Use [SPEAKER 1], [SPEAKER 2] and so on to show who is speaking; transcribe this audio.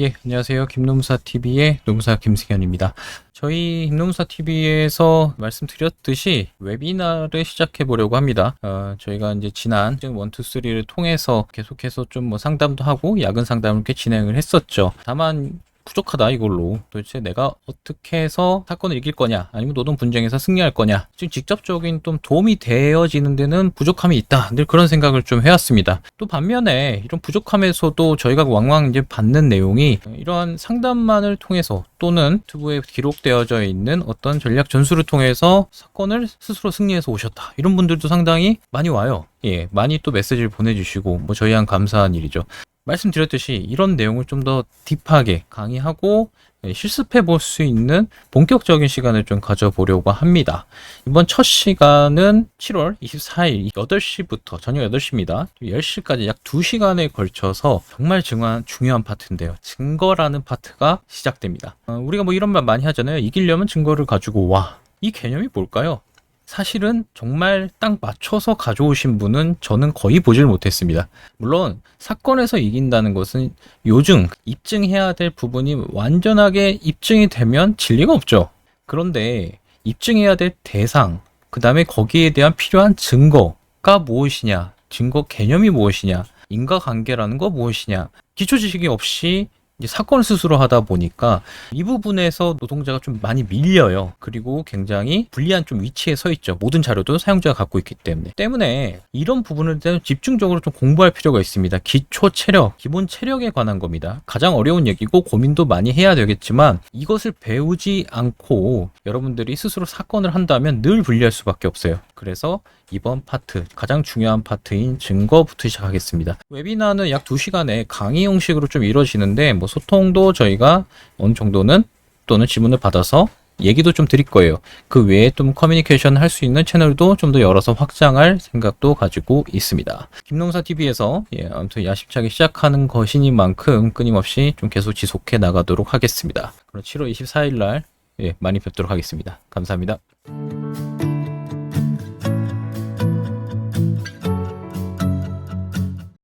[SPEAKER 1] 예, 안녕하세요. 김노무사 TV의 노무사 김승현입니다. 저희 김노무사 TV에서 말씀드렸듯이 웨비나를 시작해 보려고 합니다. 어, 저희가 이제 지난 1, 2, 3를 통해서 계속해서 좀 뭐 상담도 하고 야근 상담을 이렇게 진행을 했었죠. 다만 부족하다 이걸로. 도대체 내가 어떻게 해서 사건을 이길 거냐 아니면 노동 분쟁에서 승리할 거냐. 지금 직접적인 좀 도움이 되어지는 데는 부족함이 있다. 늘 그런 생각을 좀 해왔습니다. 또 반면에 이런 부족함에서도 저희가 왕왕 이제 받는 내용이 이러한 상담만을 통해서 또는 유튜브에 기록되어져 있는 어떤 전략 전술을 통해서 사건을 스스로 승리해서 오셨다. 이런 분들도 상당히 많이 와요. 예 많이 또 메시지를 보내주시고 뭐 저희한 감사한 일이죠 말씀드렸듯이 이런 내용을 좀 더 딥하게 강의하고 예, 실습해 볼 수 있는 본격적인 시간을 좀 가져보려고 합니다. 이번 첫 시간은 7월 24일 8시부터 저녁 8시입니다. 10시까지 약 2시간에 걸쳐서 정말 중요한, 중요한 파트인데요. 증거라는 파트가 시작됩니다. 어, 우리가 뭐 이런 말 많이 하잖아요. 이기려면 증거를 가지고 와. 이 개념이 뭘까요? 사실은 정말 딱 맞춰서 가져오신 분은 저는 거의 보질 못했습니다. 물론 사건에서 이긴다는 것은 요즘 입증해야 될 부분이 완전하게 입증이 되면 진리가 없죠. 그런데 입증해야 될 대상, 그 다음에 거기에 대한 필요한 증거가 무엇이냐, 증거 개념이 무엇이냐, 인과관계라는 거 무엇이냐, 기초 지식이 없이 사건을 스스로 하다 보니까 이 부분에서 노동자가 좀 많이 밀려요. 그리고 굉장히 불리한 좀 위치에 서 있죠. 모든 자료도 사용자가 갖고 있기 때문에. 때문에 이런 부분을 집중적으로 좀 공부할 필요가 있습니다. 기초 체력, 기본 체력에 관한 겁니다. 가장 어려운 얘기고 고민도 많이 해야 되겠지만 이것을 배우지 않고 여러분들이 스스로 사건을 한다면 늘 불리할 수밖에 없어요. 그래서 이번 파트, 가장 중요한 파트인 증거부터 시작하겠습니다. 웨비나는 약 2시간에 강의 형식으로 좀 이루어지는데, 뭐 소통도 저희가 어느 정도는 또는 지문을 받아서 얘기도 좀 드릴 거예요. 그 외에 좀 커뮤니케이션 할 수 있는 채널도 좀 더 열어서 확장할 생각도 가지고 있습니다. 김농사 TV에서 예, 아무튼 야심차게 시작하는 것이니만큼 끊임없이 좀 계속 지속해 나가도록 하겠습니다. 그럼 7월 24일 날 예, 많이 뵙도록 하겠습니다. 감사합니다.